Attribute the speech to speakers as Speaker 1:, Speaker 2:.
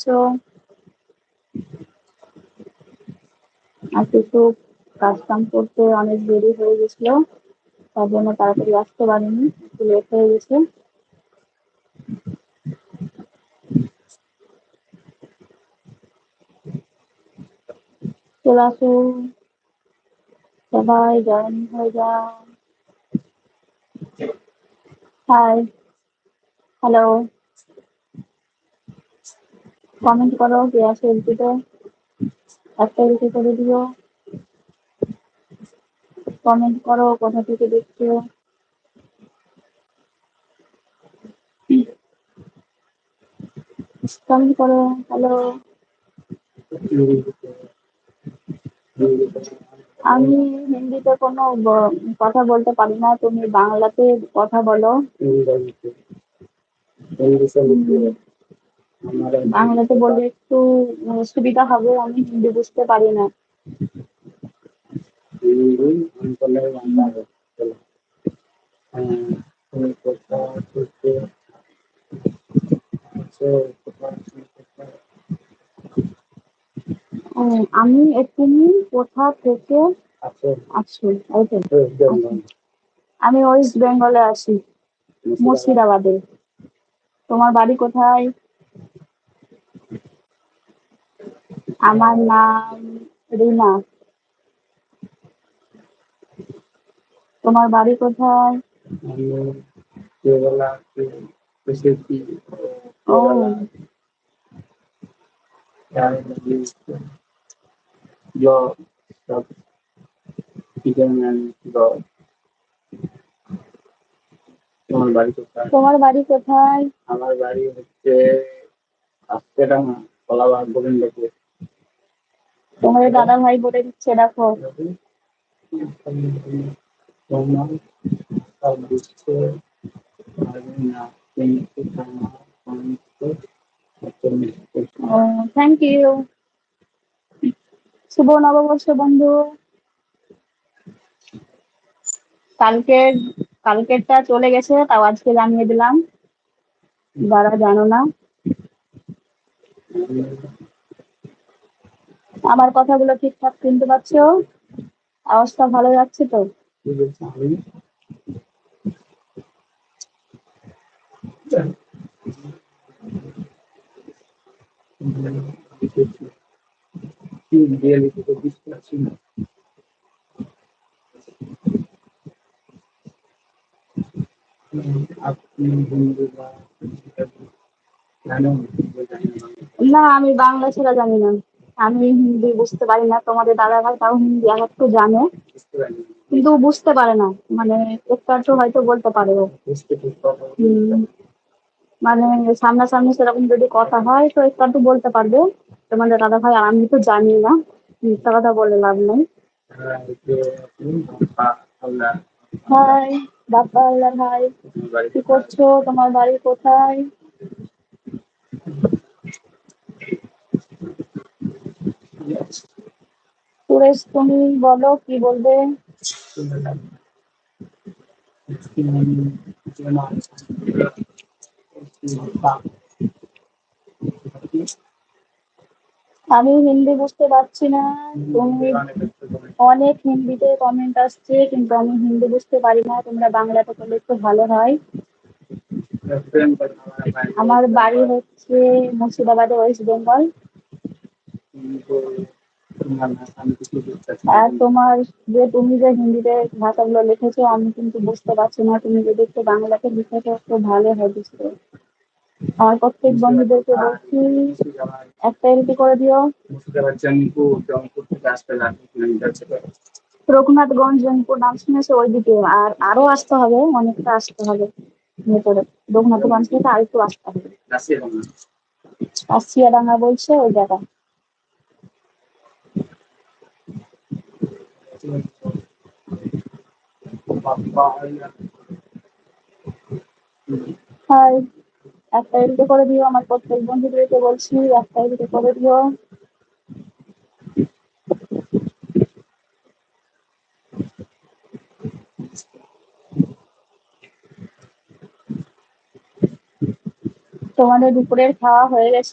Speaker 1: তো আজকে তো কাজ কাম করতে অনেক দেরি হয়ে গেছিল, তার জন্য তাড়াতাড়ি আসতে পারিনি, একটু লেট হয়ে গেছে। চলে আসুন সবাই জয়েন হয়ে যান হাই হ্যালো কমেন্ট করো, কে আছে এলপিতে? একটা এলপি করে দিও। কমেন্ট করো, কোথা থেকে দেখছ? কমেন্ট করো হ্যালো আমি হিন্দিতে কোনো কথা বলতে পারি না, তুমি বাংলাতে কথা বলো। বাংলাতে বললে একটু সুবিধা হবে, আমি হিন্দি বুঝতে পারি না। আমি তুমি কোথা থেকে আছো। আমি ওয়েস্ট বেঙ্গলে আছি, মুর্শিদাবাদে। তোমার বাড়ি কোথায়? আমার নাম রিনা। তোমার বাড়ি কোথায়?
Speaker 2: তোমার বাড়ি কোথায়
Speaker 1: তোমার বাড়ি কোথায়?
Speaker 2: আমার বাড়ি হচ্ছে আজকেডাঙ্গা কলাবাগ, গোবিন্দপুর।
Speaker 1: তোমার দাদা ভাই বলে দিচ্ছে, দেখো। থ্যাংক ইউ শুভ নববর্ষ, বন্ধু। কালকের কালকেরটা চলে গেছে, তাও আজকে জানিয়ে দিলাম। যারা জানো না। আমার কথাগুলো ঠিকঠাক শুনতে পাচ্ছ? আওয়াজটা ভালো যাচ্ছে তো?
Speaker 2: না,
Speaker 1: আমি বাংলা ছাড়া জানি না। আমি হিন্দি বুঝতে পারি না, তোমাদের দাদা ভাই তাও হিন্দি এক একটু জানে। কিন্তু বুঝতে পারে না মানে একটু আধটু হয়তো বলতে পারে ও। মানে সামনাসামনি সেরকম যদি কথা হয়, তো একটু আধটু বলতে পারবে। তোমাদের দাদা ভাই আর আমি তো জানি না, মিথ্যা কথা বলে লাভ নেই। হাই বাপ্পা ভাই কি করছ? তোমার বাড়ি কোথায়? সুরেশ, তুমি বলো, কি বলবে? আমি হিন্দি বুঝতে পারছি না। তুমি অনেক হিন্দিতে কমেন্ট আসছে, কিন্তু আমি হিন্দি বুঝতে পারি না। তোমরা বাংলাতে করলে একটু ভালো হয়। আমার বাড়ি হচ্ছে মুর্শিদাবাদে ওয়েস্ট বেঙ্গল। আর তোমার যে তুমি যে হিন্দিতে ভাষাগুলো লিখেছো আমি কিন্তু বুঝতে পারছি না। তুমি যদি একটু বাংলাতে লিখেছো একটু ভালো হয় বুঝতে। আমার প্রত্যেক বন্ধুদেরকে বলছি একটা এলপি করে দিও। রঘুনাথগঞ্জ জয়পুর নাম শুনেছে ওইদিকে? আর আরও আসতে হবে অনেকটা আসতে হবে ভেতরে। রঘুনাথগঞ্জ থেকে আর একটু আসতে হবে। আসিয়াডাঙ্গা বলছে ওই জায়গা হাই একটা এলপি করে দিও আমার প্রত্যেক বন্ধুদেরকে বলছি একটা এলপি করে দিও। তোমাদের দুপুরের খাওয়া হয়ে গেছে।